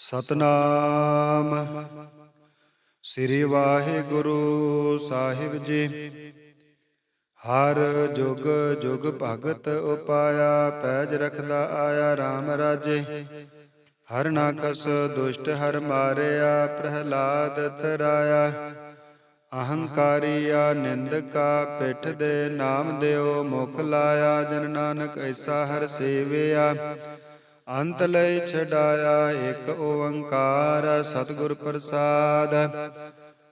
ਸਤਨਾਮ। ਸ੍ਰੀ ਵਾਹਿਗੁਰੂ ਸਾਹਿਬ ਜੀ, ਹਰ ਜੁਗ ਜੁਗ ਭਗਤ ਉਪਾਇਆ, ਪੈਜ ਰਖਦਾ ਆਇਆ RAM ਰਾਜੇ। ਹਰ ਨਾ ਕਸ ਦੁਸ਼ਟ ਹਰ ਮਾਰਿਆ, ਪ੍ਰਹਿਲਾਦ ਤਰਾਇਆ ਅਹੰਕਾਰੀਆ ਨਿੰਦਕਾ, ਪਿੱਠ ਦੇ ਨਾਮ ਦਿਓ ਮੁਖ ਲਾਇਆ, ਜਨ ਨਾਨਕ ਐਸਾ ਹਰ ਸੇਵਿਆ। ਅੰਤ ਲਈ ਛਡਾਇਆ ਇੱਕ ਓੰਕਾਰ ਸਤਿਗੁਰ ਪ੍ਰਸਾਦ।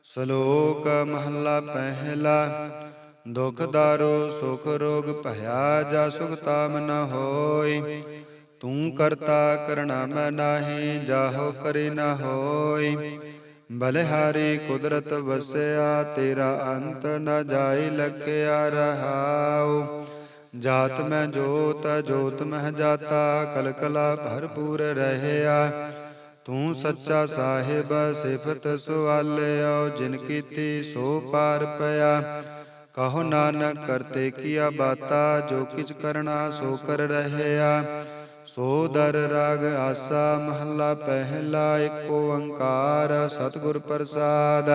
ਸ਼ਲੋਕ ਮਹੱਲਾ ਪਹਿਲਾ, ਦੁਖ ਦਾਰੋ ਸੁਖ ਰੋਗ ਭਇਆ ਜਾ ਸੁਖ ਤਾਮ ਨ ਹੋਈ। ਤੂੰ ਕਰਤਾ ਕਰਣਾ ਮੈਂ ਨਾਹੀ, ਜਾਹੋ ਕਰੀ ਨ ਹੋਈ। ਬਲਿਹਾਰੀ ਕੁਦਰਤ ਵਸਿਆ, ਤੇਰਾ ਅੰਤ ਨ ਜਾਈ, ਲਖਿਆ ਰਹਾਉ। ਜਾਤ ਮੈਂ ਜੋਤ ਜੋਤ ਮਹਿ ਜਾਤਾ, ਕਲਕਲਾ ਭਰਪੂਰ ਰਹਿਆ। ਤੂੰ ਸੱਚਾ ਸਾਹਿਬ, ਸਿਫਤ ਸੁਆਲਿਓ ਜਿਨ ਕੀਤੀ ਸੋ ਪਾਰ ਪਿਆ। ਕਹੋ ਨਾਨਕ, ਕਰਤੇ ਕੀਆ ਬਾਤਾ, ਜੋ ਕਿਛ ਕਰਨਾ ਸੋ ਕਰ ਰਹਿਆ। ਸੋ ਦਰ ਰਾਗ ਆਸਾ, ਮਹੱਲਾ ਪਹਿਲਾ ਏਕ ਓੰਕਾਰ ਸਤਿਗੁਰ ਪ੍ਰਸਾਦ।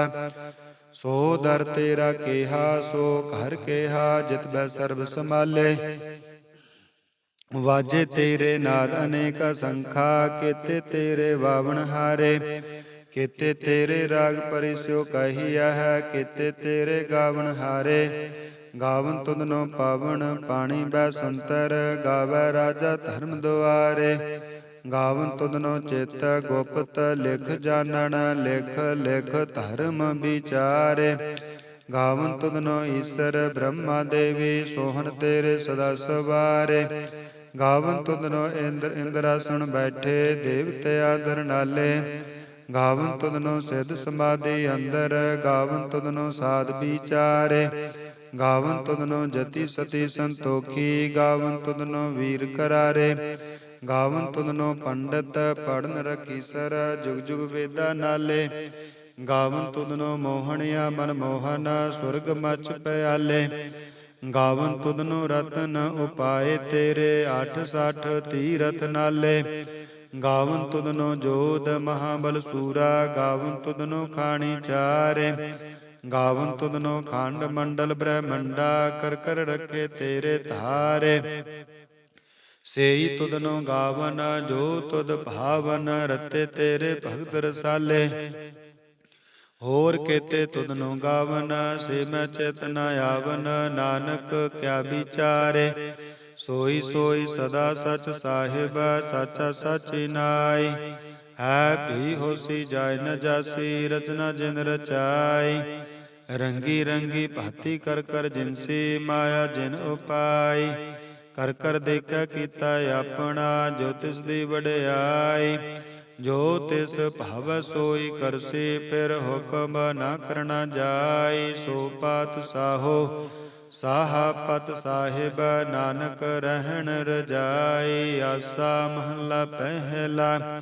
ਸੋ ਦਰ ਤੇਰਾ ਕੇਹਾ, ਸੋ ਘਰ ਕੇਹਾ, ਜਿਤ ਬੈ ਸਰਬ ਸੰਭਾਲੇ। ਵਾਜੇ ਤੇਰੇ ਨਾਦ ਅਨੇਕ ਸੰਖਾ ਕੀਤੇ ਤੇਰੇ ਵਾਵਣ ਹਾਰੇ। ਕੀਤੇ ਤੇਰੇ ਰਾਗ ਪਰਿਸਿਓ ਕਹੀਆ ਹੈ, ਕੀਤੇ ਤੇਰੇ ਗਾਵਣ ਹਾਰੇ। ਗਾਵਨ ਤੁਧਨੋ ਪਾਵਨ ਪਾਣੀ ਬੈ ਸੰਤਰ, ਗਾਵੇ ਰਾਜਾ ਧਰਮ ਦੁਆਰੇ। ਗਾਵਨ ਤੁਧਨੋ ਚਿਤ ਗੁਪਤ ਲਿਖ ਜਾਣਨ, ਲਿਖ ਲਿਖ ਧਰਮ ਵਿਚਾਰੇ। ਗਾਵਨ ਤੁਧਨੋ ਈਸ਼ਰ ਬ੍ਰਹਮਾ ਦੇਵੀ, ਸੋਹਣ ਤੇਰੇ ਸਦਾ ਸਵਾਰੇ। ਗਾਵਨ ਤੁਧਨੋ ਇੰਦਰ ਇੰਦਰਾਸਣ ਬੈਠੇ, ਦੇਵਤੇ ਆਦਰ ਨਾਲੇ। ਗਾਵਨ ਤੁਧਨੋ ਸਿੱਧ ਸਮਾਧੀ ਅੰਦਰ, ਗਾਵਨ ਤੁਧਨੋ ਸਾਧ ਵਿਚਾਰੇ। ਗਾਵਨ ਤੁਧਨੋ ਜਤੀ ਸਤੀ ਸੰਤੋਖੀ, ਗਾਵਨ ਤੁਧਨੋ ਵੀਰ ਕਰਾਰੇ। ਗਾਵਨ ਤੁਧਨੋ ਪੰਡਤ ਪੜਨ ਰਖੀ ਸਰ, ਜੁਗ ਜੁਗ ਵੇਦਾ ਨਾਲੇ। ਗਾਵਨ ਤੁਧਨੋ ਮੋਹਣਿਆ ਮਨ ਮੋਹਨ, ਸੁਰਗ ਮਚ ਪਿਆਲੇ। ਗਾਵਨ ਤੁਧਨੋ ਰਤਨ ਉਪਾਏ ਤੇਰੇ 860 ਤੀਰਥ ਨਾਲੇ। ਗਾਵਨ ਤੁਧਨੋ ਜੋਧ ਮਹਾਬਲ ਸੂਰਾ, ਗਾਵਨ ਤੁਧਨੋ ਖਾਣੀ ਚਾਰੇ। ਗਾਵਨ ਤੁਧਨੋ ਖੰਡ ਮੰਡਲ ਬ੍ਰਹਮੰਡਾ, ਕਰ ਕਰ ਰਖੇ ਤੇਰੇ ਧਾਰੇ। ਸੇਈ ਤੁਧਨੋ ਗਾਵਨ, ਜੋ ਤੁਧ ਭਾਵਨ, ਰਤੇ ਤੇਰੇ ਭਗਤ ਰਸਾਲੇ। ਹੋਰ ਕੇਤੇ ਤੁਧਨੋ ਗਾਵਨ, ਸੇ ਮੈਂ ਚੇਤਨ ਆਵਨ, ਨਾਨਕ ਕਿਆ ਵਿਚਾਰੇ। ਸੋਈ ਸੋਈ ਸਦਾ ਸਚ ਸਾਹਿਬ, ਸਚ ਸਚੀ ਨਾਈ। ਹੈ ਭੀ ਹੋਸੀ ਜਾਇ ਨ ਜਾਸੀ, ਰਚਨਾ ਜਿਨ ਰਚਾਈ। ਰੰਗੀ ਰੰਗੀ ਭਾਤੀ ਕਰ ਕਰ ਜਿਨਸੀ ਮਾਇਆ ਜਿਨ ਉਪਾਈ, ਕਰ ਕਰ ਦੇਖਿਆ ਕੀਤਾ ਆਪਣਾ ਜੋ ਤਿਸ ਦੀ ਵਡਿਆਈ। ਜੋ ਤਿਸ ਭਵ ਸੋਈ ਕਰਸੀ ਫਿਰ ਹੁਕਮ ਨਾ ਕਰਨਾ ਜਾਈ। ਸੋ ਪਾਤ ਸਾਹੋ, ਸਾਹਾ ਪਤ ਸਾਹਿਬ ਨਾਨਕ ਰਹਿਣ ਰਜਾਈ। ਆਸਾ ਮਹੱਲਾ ਪਹਿਲਾ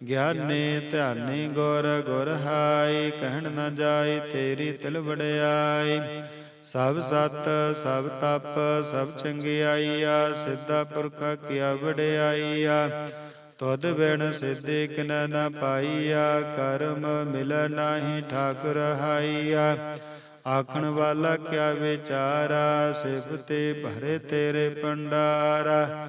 ਗਿਆਨੇ ਧਿਆਨੇ ਗੁਰ ਗੁਰ ਹਾਈ ਕਹਿਣ ਨਾ ਜਾਏ ਤੇਰੀ ਤਿਲ ਵੜਿਆਈ ਸਭ ਸਤ, ਸਭ ਤਪ, ਸਭ ਚੰਗਿਆਈਆ, ਸਿੱਧਾ ਪੁਰਖਾ ਕਿਆ ਵੜਿਆਈਆ ਤੁਧ ਬਿਨ ਸਿੱਧੇ ਕਿਨ ਨ ਪਾਈਆ, ਕਰਮ ਮਿਲ ਨਾਹੀ ਠਾਕੁਰ ਹਾਈਆ। ਆਖਣ ਵਾਲਾ ਕਿਆ ਵਿਚਾਰਾ, ਸਿਫਤੇ ਭਰੇ ਤੇਰੇ ਪੰਡਾਰਾ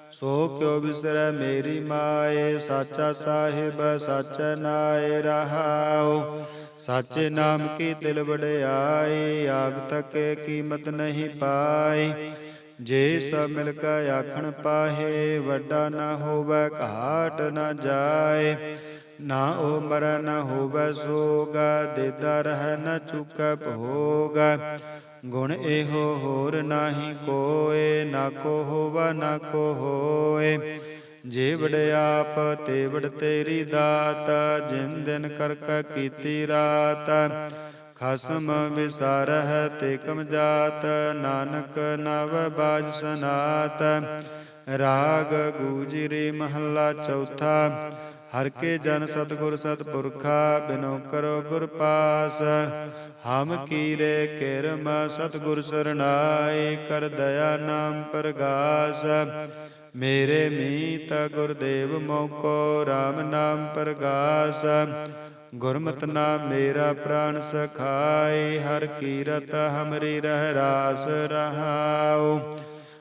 ਸੋ ਕਿਉ ਵਿਸਰੈ ਮੇਰੀ ਮਾਏ, ਸਾਚਾ ਸਾਹਿਬ, ਸਚ ਨਾਏ ਰਹਾਉ। ਸਾਚੇ ਨਾਮ ਕੀ ਦਿਲ ਵਡਿਆਈ ਆਗ ਤੱਕ ਕੀਮਤ ਨਹੀਂ ਪਾਈ ਜੇ ਸਭ ਮਿਲ ਕੇ ਆਖਣ ਪਾਹੇ, ਵੱਡਾ ਨਾ ਹੋਵੇ, ਘਾਟ ਨਾ ਜਾਏ। ਨਾ ਉਹ ਮਰ ਨਾ ਹੋਵੇ ਸੋਗਾ, ਦੇਦਾ ਰਹਿ ਨਾ ਚੁਕੈ ਭੋਗ। ਗੁਣ ਇਹੋ ਹੋਰ ਨਾਹੀ ਕੋਏ, ਨਾ ਕੋ ਹੋਵਾ, ਨਾ ਕੋ ਹੋਏ। ਜੇ ਆਪ ਤੇ ਤੇਰੀ ਦਾਤ, ਜਿਨ ਦਿਨ ਕਰ ਕੀਤੀ ਰਾਤ। ਖਸਮ ਵਿਸਾਰਹਿ ਤੇ ਕਮ ਜਾਤ, ਨਾਨਕ ਨਵ ਬਾਜ ਸਨਾਤ। ਰਾਗ ਗੂਜਰੀ ਮਹੱਲਾ ਚੌਥਾ ਹਰ ਕੇ ਜਨ ਸਤਗੁਰ ਸਤਪੁਰਖਾ, ਬਿਨੋ ਕਰੋ ਗੁਰ ਪਾਸ। ਹਮ ਕੀਰੇ ਕਿਰਮ ਸਤਗੁਰ ਸਰਣਾਈ ਕਰ ਦਇਆ ਨਾਮ ਪ੍ਰਗਾਸ। ਮੇਰੇ ਮੀਤ ਗੁਰਦੇਵ ਮੋਕੋ RAM ਨਾਮ ਪ੍ਰਗਾਸ। ਗੁਰਮਤਿ ਨਾਮ ਮੇਰਾ ਪ੍ਰਾਨ ਸਖਾਏ, ਹਰ ਕੀਰਤ ਹਮਰੀ ਰਹਿ ਰਾਸ ਰਹਾਉ।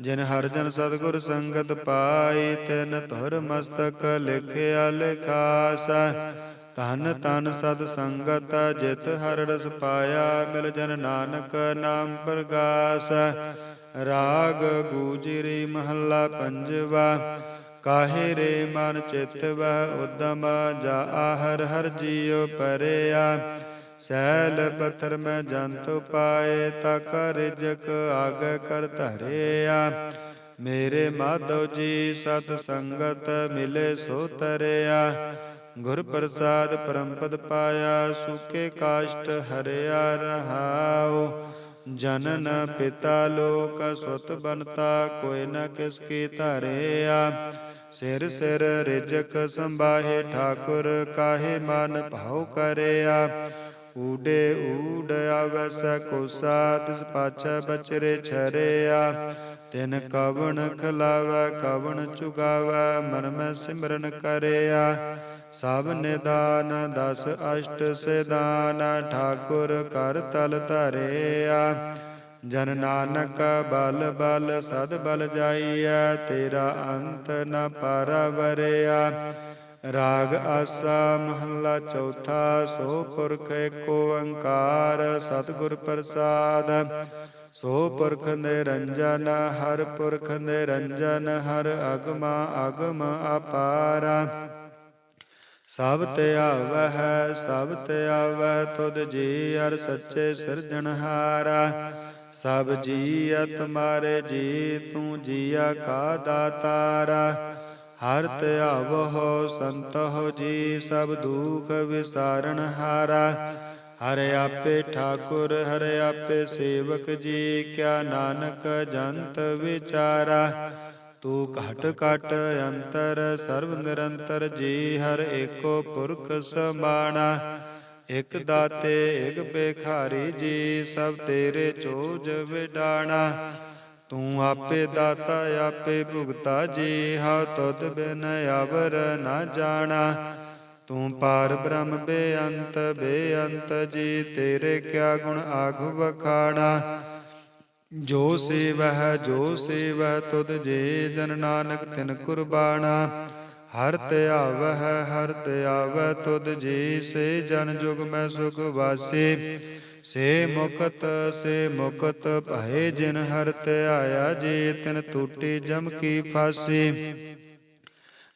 ਜਿਨ ਹਰ ਜਨ ਸਤਗੁਰ ਸੰਗਤ ਪਾਈ, ਤਿਨ ਧੁਰ ਮਸਤਕ ਲਿਖਿਆ ਲਿਖਾਸ। ਤਨ ਤਨ ਸਦ ਸੰਗਤ, ਜਿਤ ਹਰ ਰਸ ਪਾਇਆ, ਮਿਲ ਜਨ ਨਾਨਕ ਨਾਮ ਪ੍ਰਗਾਸ। ਰਾਗ ਗੂਜਰੀ ਮਹੱਲਾ ਪੰਜਵਾ, ਕਾਹੇ ਰੇ ਮਨ ਚਿਤ ਵਹ ਉਦਮ ਜਾ ਹਰ ਹਰ ਜੀਉ ਪਰਿਆ। ਸੈਲ ਪਥਰ ਮੈਂ ਜੰਤ ਪਾਏ ਤਾ ਕਰ ਜਕ ਆਗ ਕਰ ਧਰਿਆ ਮੇਰੇ ਮਾਧੋ ਜੀ ਸਤ ਸੰਗਤ ਮਿਲੇ ਸੋ ਤਰਿਆ ਗੁਰ ਪ੍ਰਸਾਦ ਪਰਮਪਦ ਪਾਇਆ ਸੁਕੇ ਕਾਸ਼ਟ ਹਰਿਆ ਰਹਾਉ ਜਨਨ ਪਿਤਾ ਲੋਕ ਸੁਤ ਬਨਤਾ ਕੋਈ ਨ ਕਿਸ ਕੀ ਧਰਿਆ ਸਿਰ ਸਿਰ ਰਿਜਕ ਸੰਭਾਹੇ ਠਾਕੁਰ ਕਾਹੇ ਮਨ ਭਾਉ ਕਰਿਆ ਊਡੇ ਊਡ ਆਵਸ ਕੋਸਾ ਤਿਸ ਪਾਛੈ ਬਚਰੇ ਛਰਿਆ। ਤਿਨ ਕਵਣ ਖਲਾਵੈ, ਕਵਣ ਚੁਗਾਵੈ ਮਨ ਮੈਂ ਸਿਮਰਨ ਕਰਿਆ। ਸਭ ਨਿਦਾਨ ਦਸ ਅਸ਼ਟ ਸਿਦਾਨ ਠਾਕੁਰ ਕਰ ਤਲ ਧਰਿਆ। ਜਨ ਨਾਨਕ ਬਲ ਬਲ ਸਦ ਬਲ ਜਾਈਐ, ਤੇਰਾ ਅੰਤ ਨ ਪਰਵਰਿਆ। ਰਾਗ ਆਸਾ ਮਹੱਲਾ ਚੌਥਾ, ਸੋ ਪੁਰਖ ਏਕ ਓੰਕਾਰ, ਸਤਿਗੁਰ ਪ੍ਰਸਾਦ। ਸੋ ਪੁਰਖ ਨਿਰੰਜਨ, ਹਰ ਪੁਰਖ ਨਿਰੰਜਨ, ਹਰ ਅਗਮ ਅਗਮ ਅਪਾਰਾ। ਸਭ ਤੇ ਆਵਹਿ, ਸਭ ਤੇ ਆਵਹਿ, ਤੁਧ ਜੀ ਅਰ ਸੱਚੇ ਸਿਰਜਣਹਾਰਾ ਸਭ ਜੀਅ ਤੁਮਾਰੇ ਜੀ, ਤੂੰ ਜੀਆ ਕਾ ਦਾਤਾਰਾ। ਹਰ ਧਿਆਵਹੁ ਸੰਤਹੁ ਜੀ ਸਭ ਦੁਖ ਵਿਸਾਰਨ ਹਾਰਾ। ਹਰ ਆਪੇ ਠਾਕੁਰ, ਹਰ ਆਪੇ ਸੇਵਕ ਜੀ, ਕਿਆ ਨਾਨਕ ਜੰਤ ਵਿਚਾਰਾ। ਤੂੰ ਘਟ ਘਟ ਅੰਤਰ, ਸਰਬ ਨਿਰੰਤਰ ਜੀ, ਹਰ ਏਕੋ ਪੁਰਖ ਸਮਾਣਾ। ਇਕ ਦਾਤੇ, ਇਕ ਬੇਖਾਰੀ ਜੀ, ਸਭ ਤੇਰੇ ਚੋਜ ਵਿਡਾਣਾ। ਤੂੰ ਆਪੇ ਦਾਤਾ, ਆਪੇ ਭੁਗਤਾ, ਜੀ ਹਾ ਤੁਧ ਬਿਨ ਆਵਰ ਨਾ ਜਾਣਾ। ਤੂੰ ਪਾਰ ਬ੍ਰਹਮ ਬੇਅੰਤ ਬੇਅੰਤ, ਜੀ ਤੇਰੇ ਕਿਆ ਗੁਣ ਆਘ ਵਖਾਣਾ। ਜੋ ਸੇਵਹਿ ਜੋ ਸੇਵਹਿ, ਤੁਧ ਜੇ ਜਨ ਨਾਨਕ ਤਿਨ ਕੁਰਬਾਨਾ ਹਰ ਧਿਆਵਹਿ ਹਰ ਧਿਆਵਹਿ ਤੁਧ ਜੀ ਸੇ ਜਨ ਜੁਗ ਮੈਂ ਸੁਖ ਵਾਸੀ। ਸੇ ਮੁਕਤ ਸੇ ਮੁਕਤ ਭਏ ਜਿਨ ਹਰ ਧਿਆਇਆ ਜੇ, ਤਿਨ ਟੂਟੀ ਜਮ ਕੀ ਫਾਸੀ।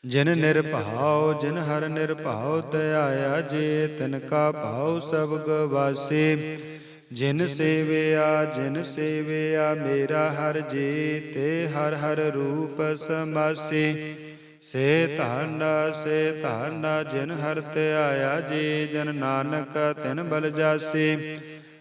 ਜਿਨ ਨਿਰਭਉ, ਜਿਨ ਹਰ ਨਿਰਭਉ ਧਿਆਇਆ ਜੇ, ਤਿਨ ਕਾ ਭਾਉ ਸਭ ਗਵਾਸੀ। ਜਿਨ ਸੇਵਿਆ ਜਿਨ ਸੇਵਿਆ ਮੇਰਾ ਹਰ ਜੀ, ਤੇ ਹਰ ਹਰ ਰੂਪ ਸਮਾਸੀ। ਸੇ ਧਨ ਸੇ ਧਨ ਜਿਨ ਹਰ ਧਿਆਇਆ ਜੀ, ਜਨ ਨਾਨਕ ਤਿਨ ਬਲ ਜਾਸੀ।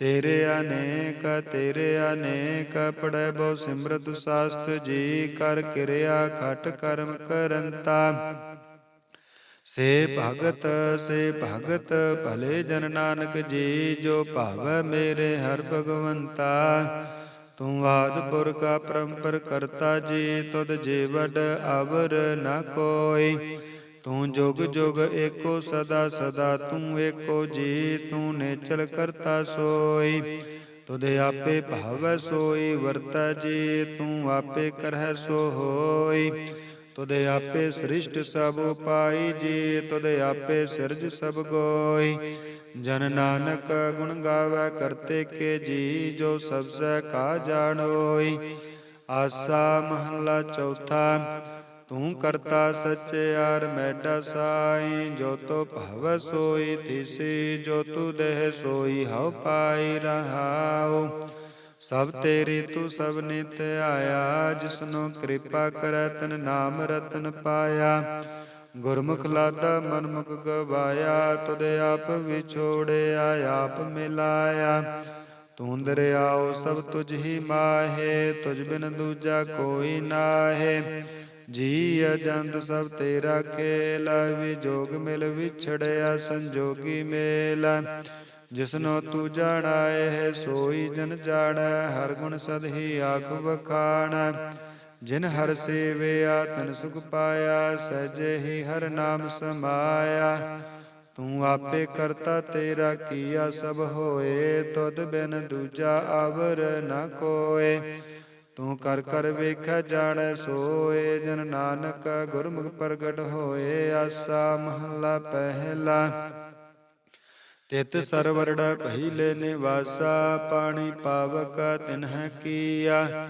ਤੇਰੇ ਅਨੇਕ ਤੇਰੇ ਅਨੇਕ ਪੜੈ ਬਹੁ ਸਿਮਰਤ ਸਾਸਤ ਜੀ, ਕਰ ਕਿਰਿਆ ਖਟ ਕਰਮ ਕਰੰਤਾ। ਸੇ ਭਗਤ ਸੇ ਭਗਤ, ਭਲੇ ਜਨ ਨਾਨਕ ਜੀ, ਜੋ ਭਾਵੈ ਮੇਰੇ ਹਰ ਭਗਵੰਤਾ। ਤੂੰ ਆਦ ਕਾ ਪਰੰਪਰ ਕਰਤਾ ਜੀ, ਤੁਧ ਜੇ ਅਵਰ ਨ ਕੋਈ। ਤੂੰ ਜੁਗ ਜੁਗ ਏਕੋ ਸਦਾ ਸਦਾ, ਤੂੰ ਏਕੋ ਜੀ, ਤੂੰ ਨੇਚਲ ਕਰਤਾ ਸੋਈ। ਤੁਧ ਆਪੇ ਭਾਵੈ ਸੋਈ, ਵਰਤਾ ਜੀ, ਤੂੰ ਆਪੇ ਕਰਹਿ ਸੋ ਹੋਈ ਤੁਧ ਆਪੇ ਸ੍ਰਿਸ਼ਟ ਸਭ ਉਪਾਈ ਜੀ, ਤੁਧ ਆਪੇ ਸਿਰਜ ਸਭ ਗੋਈ। ਜਨ ਨਾਨਕ ਗੁਣ ਗਾਵੇ, ਕਰਤੇ ਕੇ ਜੀ, ਜੋ ਸਭ ਸਹਿ ਕਾ ਜਾਣੋਈ। ਆਸਾ ਮਹੱਲਾ ਚੌਥਾ ਤੂੰ ਕਰਤਾ ਸਚਿਆਰ ਮੈਡਾ ਸਾਈ, ਜੋ ਤੋ ਭਵ ਸੋਈ, ਤਿਸੀ ਜੋ ਤੂ ਦੇਹ ਸੋਈ, ਹਉ ਪਾਈ ਰਹਾਉ। ਸਭ ਤੇਰੀ ਤੂੰ ਸਭ ਨਿਤ ਆਇਆ, ਜਿਸਨੂੰ ਕਿਰਪਾ ਕਰੈ ਤਨ ਨਾਮ ਰਤਨ ਪਾਇਆ। ਗੁਰਮੁਖ ਲਾਦਾ ਮਨਮੁਖ ਗਵਾਇਆ, ਤੁਧ ਆਪ ਵਿਛੋੜਿਆ, ਆਪ ਮਿਲਾਇਆ। ਤੂੰ ਦਰਿਆਓ ਸਭ ਤੁਝ ਹੀ ਮਾਹੇ, ਤੁਝ ਬਿਨ ਦੂਜਾ ਕੋਈ ਨਾਹੇ। ਜੀ ਅਜੰਤ ਸਭ ਤੇਰਾ ਖੇਲ ਵਿਜੋਗ ਮਿਲ ਵਿਛੜਿਆ, ਸੰਜੋਗੀ ਮੇਲ ਜਿਸਨੋ ਤੂੰ ਜਾਣਾਏ ਹੈ ਸੋਈ ਜਨ ਜਾਣੈ, ਹਰ ਗੁਣ ਸਦ ਹੀ ਆਖ ਵਖਾਣ। ਜਿਨ ਹਰ ਸੇਵਿਆ, ਤਨ ਸੁਖ ਪਾਇਆ, ਸਹਿਜੇ ਹੀ ਹਰ ਨਾਮ ਸਮਾਇਆ। ਤੂੰ ਆਪੇ ਕਰਤਾ ਤੇਰਾ, ਕੀਆ ਸਭ ਹੋਏ, ਤੁਧ ਬਿਨ ਦੂਜਾ ਆਵਰ ਨ ਕੋਏ। ਤੂੰ ਕਰ ਕਰ ਵੇਖੈ ਜਾਣੈ, ਸੋਏ ਜਨ ਨਾਨਕ, ਗੁਰਮੁਖ ਪ੍ਰਗਟ ਹੋਏ ਆਸਾ ਮਹੱਲਾ ਪਹਿਲਾ। ਤਿਤ ਸਰਵਰੜ ਪਹਿਲੇ ਨਿਵਾਸਾ, ਪਾਣੀ ਪਾਵਕ ਤਿਨਹਿ ਕੀਆ।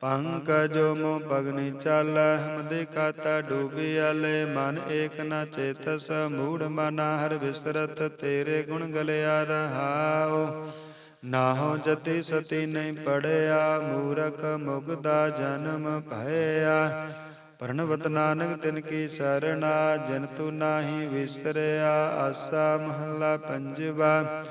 ਪੰਕਜੋ ਮੋ ਪਗਨੀ ਚੱਲ ਹਮਦੇ ਕਾਤਾ ਡੂਬਿਆਲੇ ਮਨ ਏਕ ਨਾ ਚੇਤਸ, ਮੂੜ ਮਨਾ, ਹਰ ਵਿਸਰਤ ਤੇਰੇ ਗੁਣ ਗਲਿਆ ਰਹਾਓ ਨਾਹੋ ਜਤੀ ਸਤੀ ਨਹੀਂ ਪੜਿਆ, ਮੂਰਖ ਮੁਗਦਾ ਜਨਮ ਭਇਆ। ਪ੍ਰਣਵਤ ਨਾਨਕ ਤਿਨ ਕੀ ਸਰਣਾ, ਜਨ ਤੂ ਨਾਹੀ ਵਿਸਰਿਆ ਆਸਾ ਮਹੱਲਾ ਪੰਜਵਾ।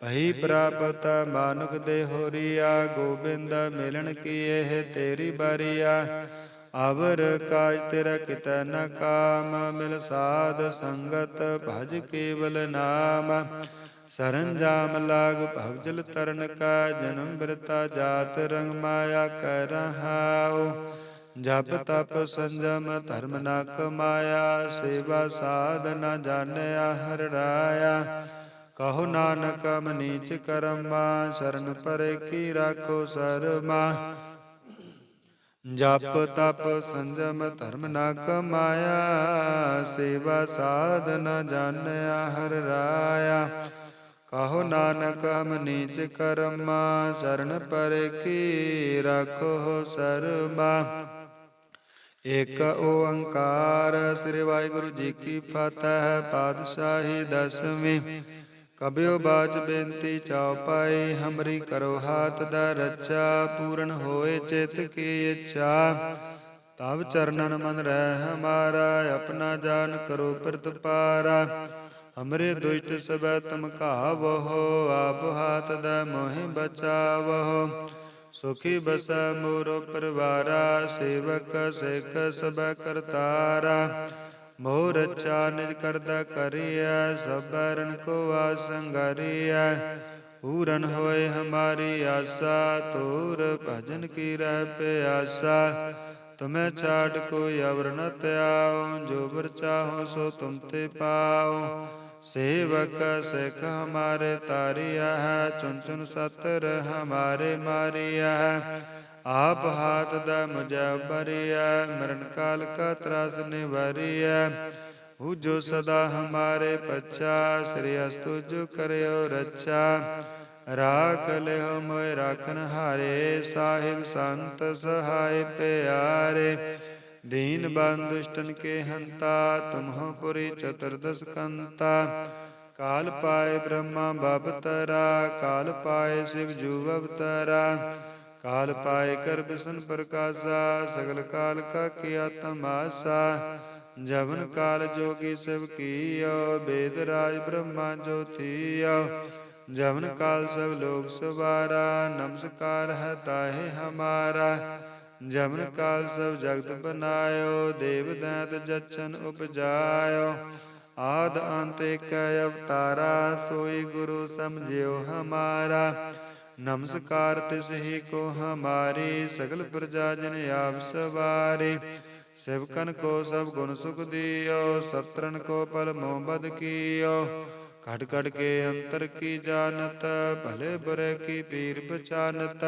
ਭਈ ਪ੍ਰਾਪਤ ਮਾਨੁਖ ਦੇ ਹੋਰੀਆ ਗੋਬਿੰਦ ਮਿਲਣ ਕੀ ਇਹ ਤੇਰੀ ਬਾਰੀਆ। ਅਵਰ ਕਾਜ ਤੇਰਾ ਕਿਤੈ ਨ ਕਾਮ, ਮਿਲ ਸਾਧ ਸੰਗਤ ਭਜ ਕੇਵਲ ਨਾਮ। ਸ਼ਰਨ ਜਾਮ ਲਾਗ ਭਵਜਲ ਤਰਨ ਕਾ, ਜਨਮ ਬਿਰਤਾ ਜਾਤ ਰੰਗ ਮਾਇਆ ਕਰ ਰਹਾਉ। ਜਪ ਤਪ ਸੰਜਮ ਧਰਮ ਨਾ ਕਮਾਇਆ ਸੇਵਾ ਸਾਧਨਾ ਜਾਣਿਆ ਹਰ ਰਾਇਆ। ਕਹੋ ਨਾਨਕ ਮਨੀਚ ਕਰਮਾ, ਸ਼ਰਨ ਪਰੇ ਕੀ ਰਾਖੋ ਸਰਮਾ। ਜਪ ਤਪ ਸੰਜਮ ਧਰਮ ਨਾ ਕਮਾਇਆ ਸੇਵਾ ਸਾਧਨਾ ਜਾਣਿਆ ਹਰ ਰਾਇਆ। ਕਹੋ ਨਾਨਕ ਹਮ ਨੀਚ ਕਰਮਾ ਸ਼ਰਨ ਪਰੇ ਕੀ ਰਾਖੋ ਸਰਮਾ ਇਕ ਓੰਕਾਰ, ਸ੍ਰੀ ਵਾਹਿਗੁਰੂ ਜੀ ਕੀ ਫਤਿਹ, ਪਾਤਸ਼ਾਹੀ ਦਸਵੀਂ। ਕਬਿਓ ਬਾਜ ਬੇਨਤੀ ਚਾਉ ਹਮਰੀ ਕਰੋ ਹਾਥ ਦਾ ਰੱਚਾ ਪੂਰਨ ਹੋਏ ਚਿਤ ਕੀ ਇੱਛਾ। ਤਬ ਚਰਨਨ ਮਨ ਰਹਿ ਹਮਾਰਾ, ਆਪਣਾ ਜਾਨ ਕਰੋ ਪ੍ਰਤਪਾਰਾ। ਹਮਰੇ ਦੁਸ਼ਟ ਸਬੈ ਤੁਮ ਘਾਵੋ ਆਪ ਹਾਥ ਦਾ ਮੋਹਿ ਬਚਾਵੋ ਸੁਖੀ ਬਸੈ ਮੋਰੋ ਪਰਵਾਰਾ, ਸੇਵਕ ਸਿਖ ਸਬੈ ਕਰਤਾਰਾ। ਮੋਹ ਰਚਾ ਨਿਜ ਕਰਦਾ ਕਰੀਐ ਸਬਰਨ ਕੋ ਆਸੰਗਰੀਐ ਪੂਰਨ ਹੋਏ ਹਮਾਰੀ ਆਸਾ ਤੂਰ ਭਜਨ ਕੀ ਰਹਿ ਪਿਆਸਾ। ਤੁਮੈ ਛਾੜ ਕੋਈ ਅਵਰ ਨ ਤਿਆਉ ਜੋ ਬਰ ਚਾਹੋ ਸੋ ਤੁਮ ਤੇ ਪਾਉ। ਸੇਵਕ ਸਿਖ ਹਮਾਰੇ ਤਾਰਿਆ ਹੈ ਚੁਨ ਚੁਨ ਸਤਰ ਹਮਾਰੇ ਮਾਰਿਆ ਹੈ ਆਪ ਹਾਥ ਦਾ ਮੁਝੈ ਬਰਿਆ ਮਰਨ ਕਾਲ ਕਾ ਤਰਾਸ ਨਿਵਰਿਆ ਹੂ ਜੋ ਸਦਾ ਹਮਾਰੇ ਪਛਾ, ਸ੍ਰੀ ਅਸਤੁ ਜੋ ਕਰਿਓ ਰੱਛਾ। ਰਾਖ ਲਿਓ ਮੋਇ ਰਾਖਨ ਹਾਰੇ, ਸਾਹਿਬ ਸੰਤ ਸਹਾਇ ਪਿਆਰੇ। ਦੀਨ ਬੰਦੁਸ਼ਟਨ ਕੇ ਹੰਤਾ ਤੁਮਹੁ ਪੁਰੀ ਚਤੁਰਦਸ ਕੰਤਾ ਕਾਲ ਪਾਏ ਬ੍ਰਹਮਾ ਬਬਤਰਾ ਕਾਲ ਪਾਏ ਸਿਵ ਜੂ ਅਵਤਰਾ ਕਾਲ ਪਾਏ ਕਰ ਬਿਸਨ ਪ੍ਰਕਾਸ਼ਾ ਸਗਲ ਕਾਲ ਕਾ ਕੀਆ ਤਮਾਸਾ ਜਵਨ ਕਾਲ ਜੋਗੀ ਸਭ ਕੀਓ ਬੇਦ ਰਾਜ ਬ੍ਰਹਮਾ ਜੋਤੀਓ ਜਵਨ ਕਾਲ ਸਭ ਲੋਕ ਸਵਾਰਾ ਨਮਸਕਾਰ ਹੈ ਤਾਹੇ ਹਮਾਰਾ ਜਮਨ ਕਾਲ ਸਭ ਜਗਤ ਬਨਾਇਓ, ਦੇਵ ਦੈਤ ਜਚਨ ਉਪਜਾਇਓ। ਆਦ ਅੰਤ ਏਕ ਅਵਤਾਰਾ, ਸੋਈ ਗੁਰੂ ਸਮਝਿਓ ਹਮਾਰਾ। ਨਮਸਕਾਰ ਤਿਸ ਹੀ ਕੋ ਹਮਾਰੀ, ਸਗਲ ਪ੍ਰਜਾ ਜਨ ਆਪ ਸਵਾਰੇ। ਸਿਵਕਨ ਕੋ ਸਭ ਗੁਣ ਸੁਖ ਦਿਓ ਸਤਰਨ ਕੋ ਪਲ ਮੋਹ ਬਦ ਕੀਓ। ਘਟ ਘਟ ਕੇ ਅੰਤਰ ਕੀ ਜਾਣਤ, ਭਲੇ ਬੁਰੇ ਕੀ ਪੀਰ ਪਛਾਨਤ।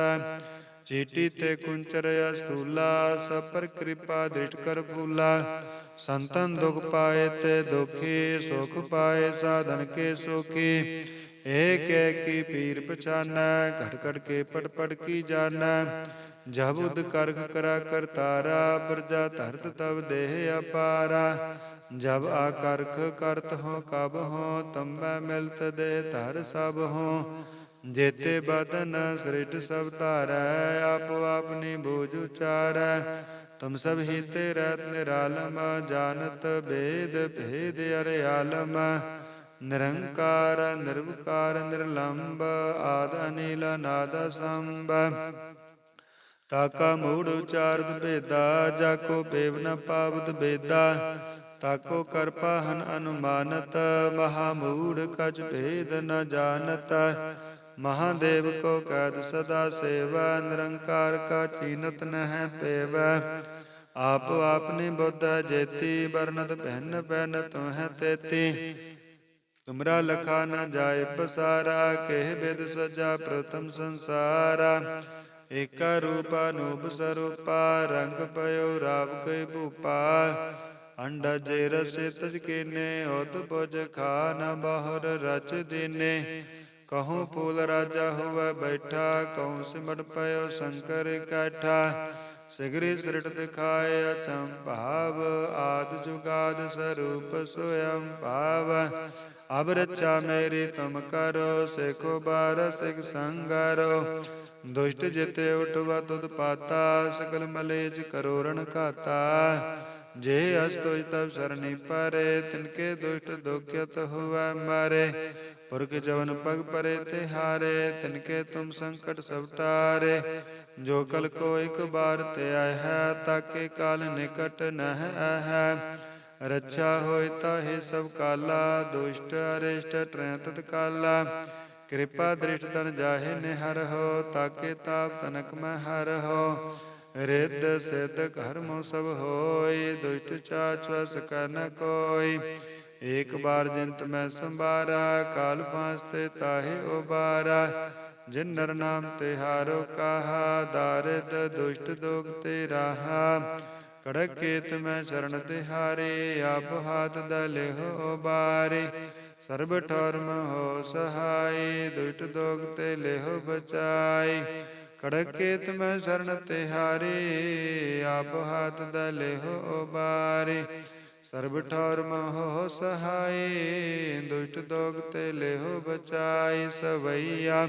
ਚੀਟੀ ਤੇ ਕੁੰਚਰ ਅਸਤੂਲਾ ਸਪਰ ਪਰ ਕਿਰਪਾ ਦ੍ਰਿਟ ਕਰ ਫੂਲਾ ਸੰਤਨ ਦੁਖ ਪਾਏ ਤੇ ਦੁਖੀ, ਸੁਖ ਪਾਏ ਸਾਧਨ ਕੇ ਸੁਖੀ। ਏਕ ਏਕ ਕੀ ਪੀਰ ਪਛਾਨੈ ਘਟ ਘਟ ਕੇ ਪਟ ਪਟ ਕੀ ਜਾਣੈ। ਜਬ ਉਦ ਕਰਖ ਕਰਾ ਕਰਤਾਰਾ ਪ੍ਰਜਾ ਧਰਤ ਤਬ ਦੇਹ ਅਪਾਰਾ। ਜਬ ਆਕਰਖ ਕਰਤ ਹੋ, ਕਬ ਹੋ, ਤੰਬੈ ਮਿਲਤ ਦੇ ਧਰ ਸਭ ਹੋ। ਜੇਤੇ ਬਦਨ ਸ੍ਰਿਟ ਸਭ ਧਾਰੈ, ਆਪੋ ਆਪਣੀ ਬੋਝ ਉਚਾਰੈ। ਤੁਮ ਸਭ ਹੀ ਤੇ ਰਹਿਤ ਨਿਰਾਲਮ ਜਾਣਤ ਭੇਦ ਭੇਦ ਅਰੇ ਆਲਮ ਨਿਰੰਕਾਰ, ਨਿਰਵਕਾਰ, ਨਿਰਲੰਬ, ਆਦ ਅਨੀਲ ਨਾਦ ਸੰਭ ਤਾਕਾ ਮੂੜ ਉਚਾਰਤ ਭੇਦਾ ਜਾ ਕੋ ਬੇਵ ਨ ਪਾਵਤ ਬੇਦਾ। ਤਾਕੋ ਕਰਪਾ ਹਨ ਅਨੁਮਾਨਤ, ਮਹਾ ਮੂੜ ਕਛ ਭੇਦ ਨ ਜਾਣਤ। ਮਹਾਦੇਵ ਕੋ ਕੈਦ ਸਦਾ ਸੇਵਾ, ਨਿਰੰਕਾਰ ਕਾ ਚੀਨਤ ਨਹਿ ਪੇਵੈ। ਆਪ ਆਪਨੇ ਬੁੱਧ ਜੇਤੀ ਬਰਨਤ ਪਹਿਨ ਪਹਿਨ ਤੁਹੈ ਤੇਤੀ। ਤੁਮਰਾ ਲਖਾ ਨ ਜਾਏ ਪਸਾਰਾ, ਕਹਿ ਬਿਦ ਸਜਾ ਪ੍ਰਥਮ ਸੰਸਾਰਾ। ਏਕਾ ਰੂਪ ਅਨੂਪ ਸਰੂਪਾ, ਰੰਗ ਪਇਓ ਰਾਵ ਕੈ ਭੂਪਾ। ਅੰਡਾ ਜੇ ਰਸੇ ਤਜ ਕੀਨੇ ਉਤ ਪੁਜ ਖਾਨ ਬਾਹਰ ਰਚ ਦਿਨੇ। ਕਹੂੰ ਫੂਲ ਰਾਜਾ ਹੋਵੇ ਬੈਠਾ ਕਹੂੰ ਸਿਮਟ ਪਇਓ ਸ਼ੰਕਰ ਇਕੱਠਾ ਸਿਗਰੀ ਸ੍ਰਿਟ ਦਿਖਾਏ ਅਚੰ ਭਾਵ ਆਦ ਜੁਗਾਦ ਸਰੂਪ ਸੋਇਮ ਭਾਵ ਅਬ ਰਚਾ ਮੇਰੀ ਤੁਮ ਕਰੋ ਸੇਖੋ ਬਾਰ ਸਿਖ ਸੰਗਰੋ ਦੁਸ਼ਟ ਜਿਤੇ ਉਠਵਾ ਤੁਧ ਪਾਤਾ ਸਕਲ ਮਲੇਜ ਕਰੋ ਰਣ ਘਾਤਾ ਜੇ ਅਸਤੋਜ ਤਬ ਸਰਣੀ ਪਰੇ ਤਿਨਕੇ ਦੁਸ਼ਟ ਦੁਖਿਤ ਹੋਵੈ ਮਾਰੇ ਪੁਰਖ ਜਵਨ ਪਗ ਪਰੇ ਤੇ ਹਾਰੇ, ਤਿਨਕੇ ਤੁਮ ਸੰਕਟ ਸਭ ਟਾਰੇ। ਜੋ ਕਲ ਕੋ ਇਕ ਬਾਰ ਤੇ ਆਇ ਹੈ, ਤਾਕੇ ਕਾਲ ਨਿਕਟ ਨਹਿ ਹੈ ਰੱਛਾ ਹੋਇ ਤਾਹੇ ਸਭ ਕਾਲਾ, ਦੁਸ਼ਟ ਅਰਿਸ਼ਟ ਟਰੈ ਤਤ ਕਾਲਾ। ਕਿਰਪਾ ਦ੍ਰਿਸ਼ਟ ਤਨ ਜਾਹੇ ਨਿਹਰ ਹੋ, ਤਾਕੇ ਤਾਪ ਤਨਕ ਮੈਂ ਹਰ ਹੋ। ਰਿੱਧ ਸਿੱਧ ਕਰਮ ਸਭ ਹੋਈ ਦੁਸ਼ਟ ਚਾਚਵ ਸਕੈ ਨ ਕੋਈ। ਏਕ ਬਾਰ ਜਿੰਤ ਮੈਂ ਸੰਭਾਰਾ, ਕਾਲ ਪਾਸ ਤੇ ਤਾਹੇ ਉਬਾਰਾ। ਜਿਨ ਨਰ ਨਾਮ ਤੇ ਹਾਰੋ ਕਾਹਾ, ਦਾਰਿਦ ਦੁਸ਼ਟ ਦੋਗ ਤੇ ਰਾਹਾ। ਕੜਕ ਕੇਤ ਮੈਂ ਸ਼ਰਨ ਤੇ ਹਾਰੇ, ਆਪ ਹਾਥ ਦਲੇ ਹੋ ਬਾਰੇ ਸਰਬ ਠਰਮ ਹੋ ਸਹਾਈ ਦੁਸ਼ਟ ਦੋਗ ਤੇ ਲਿਹੁ ਬਚਾਈ ਕੜਕ ਕੇਤ ਮੈਂ ਸ਼ਰਨ ਤੇ ਹਾਰੇ, ਆਪ ਹਾਥ ਦਲੇ ਹੋ ਬਾਰੇ ਸਰਬ ਠਰਮ ਹੋ ਸਹਾਈ ਦੁਸ਼ਟ ਦੋਗ ਤੇ ਲਿਹੁ ਬਚਾਈ ਸਵਈਆ।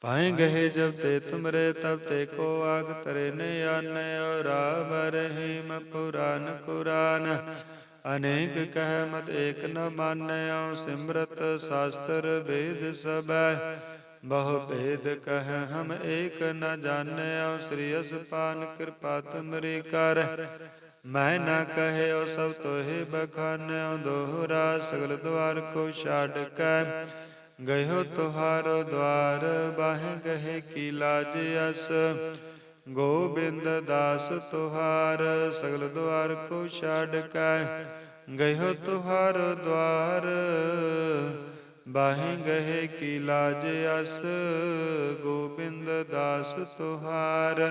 ਪਾਏ ਗਏ ਜਬ ਤੇ ਤੁਮਰੇ, ਤਬ ਤੇ ਕੋ ਆਗ ਤਰੇ ਨੇ ਆਨੇ ਔ ਰਾਮ ਰਹੀਮ ਪੁਰਾਨ ਕੁਰਾਨ। ਅਨੇਕ ਕਹਿ ਮਤ ਏਕ ਨ ਮਾਨਿਓ ਸਿਮਰਤ ਸ਼ਾਸਤਰ ਵੇਦ ਸਬੈ ਬਹੁ ਭੇਦ ਕਹਿ ਹਮ ਏਕ ਨ ਜਾਣਿਓ ਸ੍ਰੀ ਅਸਪਾਨ ਕਿਰਪਾ ਤੁਮਰੀ ਕਰ। ਮੈਂ ਨਾ ਕਹਿਓ ਸਭ ਤੋਹੇ ਬਖਾਨਿਓ ਦੋਹਰਾ, ਸਗਲ ਦਵਾਰ ਕੋ ਛਾੜ ਕੈ ਗਇਓ ਤੁਹਾਰੋ ਦਵਾਰ ਬਾਹਿ ਗਏ ਕੀ ਲਾਜ ਅਸ। ਗੋਬਿੰਦ ਦਾਸ ਤੁਹਾਰ, ਸਗਲ ਦਵਾਰ ਕੋ ਛਾੜ ਕੈ ਗਇਓ ਤੁਹਾਰ ਦਵਾਰ ਬਾਹਿ ਗਏ ਕੀ ਲਾਜ ਅਸ। ਗੋਬਿੰਦ ਦਾਸ ਤੁਹਾਰ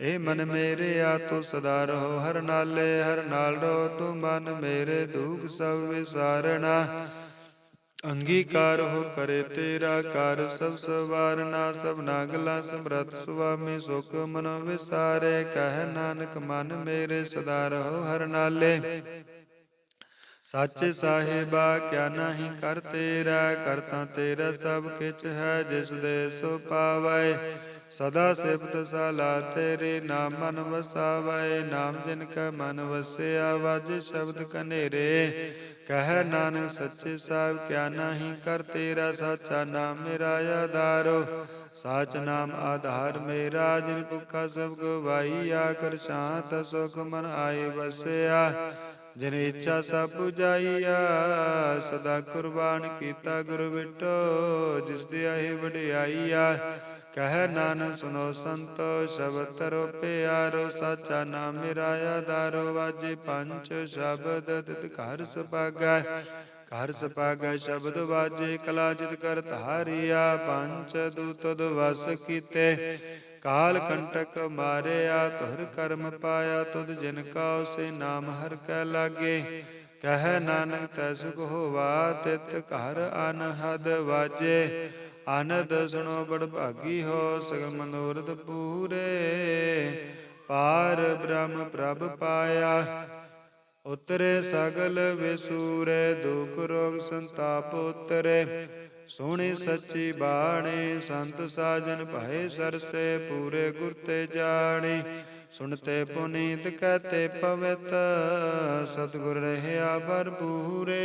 ਏ ਮਨ ਮੇਰੇ ਆ, ਤੂੰ ਸਦਾ ਰਹੋ ਹਰ ਨਾਲੇ, ਹਰ ਨਾਲ ਰੋ, ਤੂੰ ਮਨ ਮੇਰੇ ਦੁਖ ਸਭ ਵਿਸਾਰਣਾ ਅੰਗੀਕਾਰ ਹੋ ਕਰੇ ਤੇਰਾ ਕਰ ਸਭ ਸਵਾਰਨਾ, ਸਭ ਨਾਗਲਾ ਸਮਰਤ ਸੁਆਮੀ ਸੁਖ ਮਨ ਵਿਸਾਰੇ। ਕਹਿ ਨਾਨਕ, ਮਨ ਮੇਰੇ ਸਦਾ ਰਹੋ ਹਰ ਨਾਲੇ। ਸੱਚੇ ਸਾਹਿਬਾ, ਕਿਆ ਨਹੀਂ ਕਰ ਤੇਰਾ, ਕਰਤਾ ਤੇਰਾ ਸਭ ਕਿਛ ਹੈ, ਜਿਸ ਦੇ ਸੋ ਪਾਵੈ। ਸਦਾ ਸਿਫਤ ਸਾਲਾ ਤੇਰੇ ਨਾਮ ਮਨ ਵਸਾਵੈ ਨਾਮ ਜਿਨ ਕੈ ਮਨ ਵਸਿਆ, ਵਾਜੇ ਸ਼ਬਦ ਕਨੇਰੇ। ਕਹਿ ਨਾਨਕ ਸੱਚੇ ਸਾਹਿਬ, ਕਿਆ ਨਹੀਂ ਕਰ ਤੇਰਾ ਸਾਚਾ ਨਾਮ ਮੇਰਾ ਆਧਾਰੋ। ਸਾਚ ਨਾਮ ਆਧਾਰ ਮੇਰਾ, ਜਿਨ ਭੁੱਖਾ ਸਭ ਗਵਾਈ ਕਰ ਸ਼ਾਂਤ ਸੁਖ ਮਨ ਆਏ ਵਸਿਆ। ਜਿਨ ਇੱਛਾ ਸਭ 부ਜਾਈਆ ਸਦਾ ਕੁਰਬਾਨ ਕੀਤਾ ਗੁਰ ਵਿਟੋ ਜਿਸ ਦੀ ਆਹੀ ਵਡਿਆਈਆ। ਕਹਿ ਨਾਨਕ ਸੁਨੋ ਸੰਤੋ, ਸ਼ਬਦ ਤਰੋ ਪਿਆਰੋ ਸਾਚਾ ਨਾਮ ਮੇਰਾ ਆਧਾਰੋ ਵਾਜੇ ਪੰਜ ਸ਼ਬਦ ਤਿਤ ਘਰ ਸੁਭਾਗੈ। ਘਰ ਸੁਭਾਗੈ ਸ਼ਬਦ ਵਾਜੇ ਕਲਾ ਜਿਤ ਕਰ ਧਾਰਿਆ, ਪੰਜ ਦੂਤ ਵਸ ਕੀਤੇ। ਕਾਲ ਕੰਟਕ ਮਾਰਿਆ ਤੁਰ ਕਰਮ ਪਾਇਆ, ਤੁਧ ਜਿਨ ਕਾ ਉਸੇ ਨਾਮ ਹਰ ਕੈ ਲਾਗੇ। ਕਹਿ ਨਾਨਕ ਤੈ ਸੁਖ ਹੋਵਾ, ਤਿਤ ਘਰ ਅਨਹਦ ਵਾਜੇ। ਆਨੰਦ ਸੁਣੋ ਬੜ ਭਾਗੀ ਹੋ ਸਗਲ ਮਨੋਰਥ ਪੂਰੇ। ਪਾਰ ਬ੍ਰਹਮ ਪ੍ਰਭ ਪਾਇਆ, ਉਤਰੇ ਸਗਲ ਵਿਸੂਰੇ, ਦੁਖ ਰੋਗ ਸੰਤਾਪ ਉਤਰੇ। ਸੋਹਣੀ ਸੱਚੀ ਬਾਣੀ, ਸੰਤ ਸਾਜਨ ਭਏ ਸਰਸੇ, ਪੂਰੇ ਗੁਰ ਤੇ ਜਾਣੀ। ਸੁਣਤੇ ਪੁਨੀਤ ਕਹਤੇ ਪਵਿੱਤ, ਸਤਿਗੁਰ ਰਹਿਆ ਭਰਪੂਰੇ।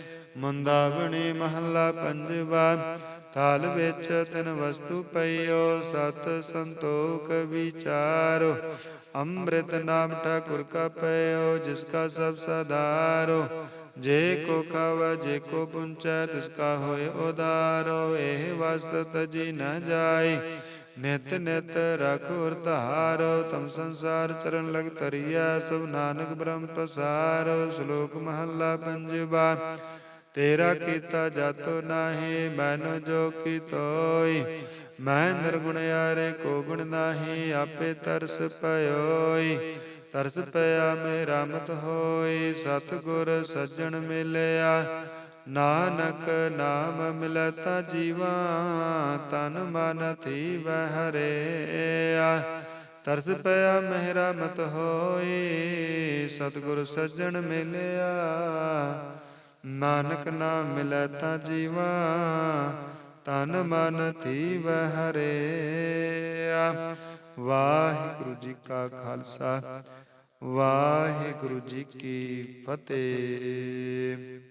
ਮੁੰਦਾਵਣੀ ਮਹੱਲਾ ਪੰਜਵਾ, ਥਾਲ ਵਿੱਚ ਤਿਨ ਵਸਤੂ ਪਈਓ, ਸਤ ਸੰਤੋਖ ਵਿਚਾਰੋ। ਅੰਮ੍ਰਿਤ ਨਾਮ ਠਾਕੁਰ ਕਾ ਪਇਓ ਜਿਸ ਕਾ ਸਭ ਸਦਾਰੋ। ਜੇ ਕੋ ਖਾਵ, ਜੇ ਕੋ ਪੁੰਚੈ, ਤਿਸ ਕਾ ਹੋਏ ਉਦਾਰੋ। ਇਹ ਵਸਤ ਤਜੀ ਨ ਜਾਈ, ਨਿਤ ਨਿਤ ਰਖੁਰ ਧਾਰੋ। ਤਮ ਸੰਸਾਰ ਚਰਨ ਲਗ ਤਰੀਆ ਸਭ ਨਾਨਕ ਬ੍ਰਹਮ ਪਸਾਰੋ। ਸ਼ਲੋਕ ਮਹੱਲਾ ਪੰਜਵਾ ਤੇਰਾ ਕੀਤਾ ਜਾਤੋ ਨਾਹੀ, ਮੈਨੂੰ ਜੋ ਕੀਤੋਈ। ਮੈਂ ਨਿਰਗੁਣ ਯਾਰੇ ਕੋ ਗੁਣ ਨਾਹੀ, ਆਪੇ ਤਰਸ ਪਇਓਈ ਤਰਸ ਪਿਆ ਮੇਰਾ ਮਤ ਹੋਈ, ਸਤਿਗੁਰ ਸੱਜਣ ਮਿਲਿਆ। ਨਾਨਕ ਨਾਮ ਮਿਲਤਾ ਜੀਵਾ, ਤਨ ਮਨ ਥੀ ਬਹਰਿਆ ਤਰਸ ਪਿਆ ਮੇਰਾ ਮਤ ਹੋਈ, ਸਤਿਗੁਰ ਸੱਜਣ ਮਿਲਿਆ। ਨਾਨਕ ਨਾ ਮਿਲੈ ਤਾਂ ਜੀਵਾ, ਤਨ ਮਨ ਥੀ ਬਹਰਿਆ ਵਾਹਿਗੁਰੂ ਜੀ ਕਾ ਖਾਲਸਾ, ਵਾਹਿਗੁਰੂ ਜੀ ਕੀ ਫਤਿਹ।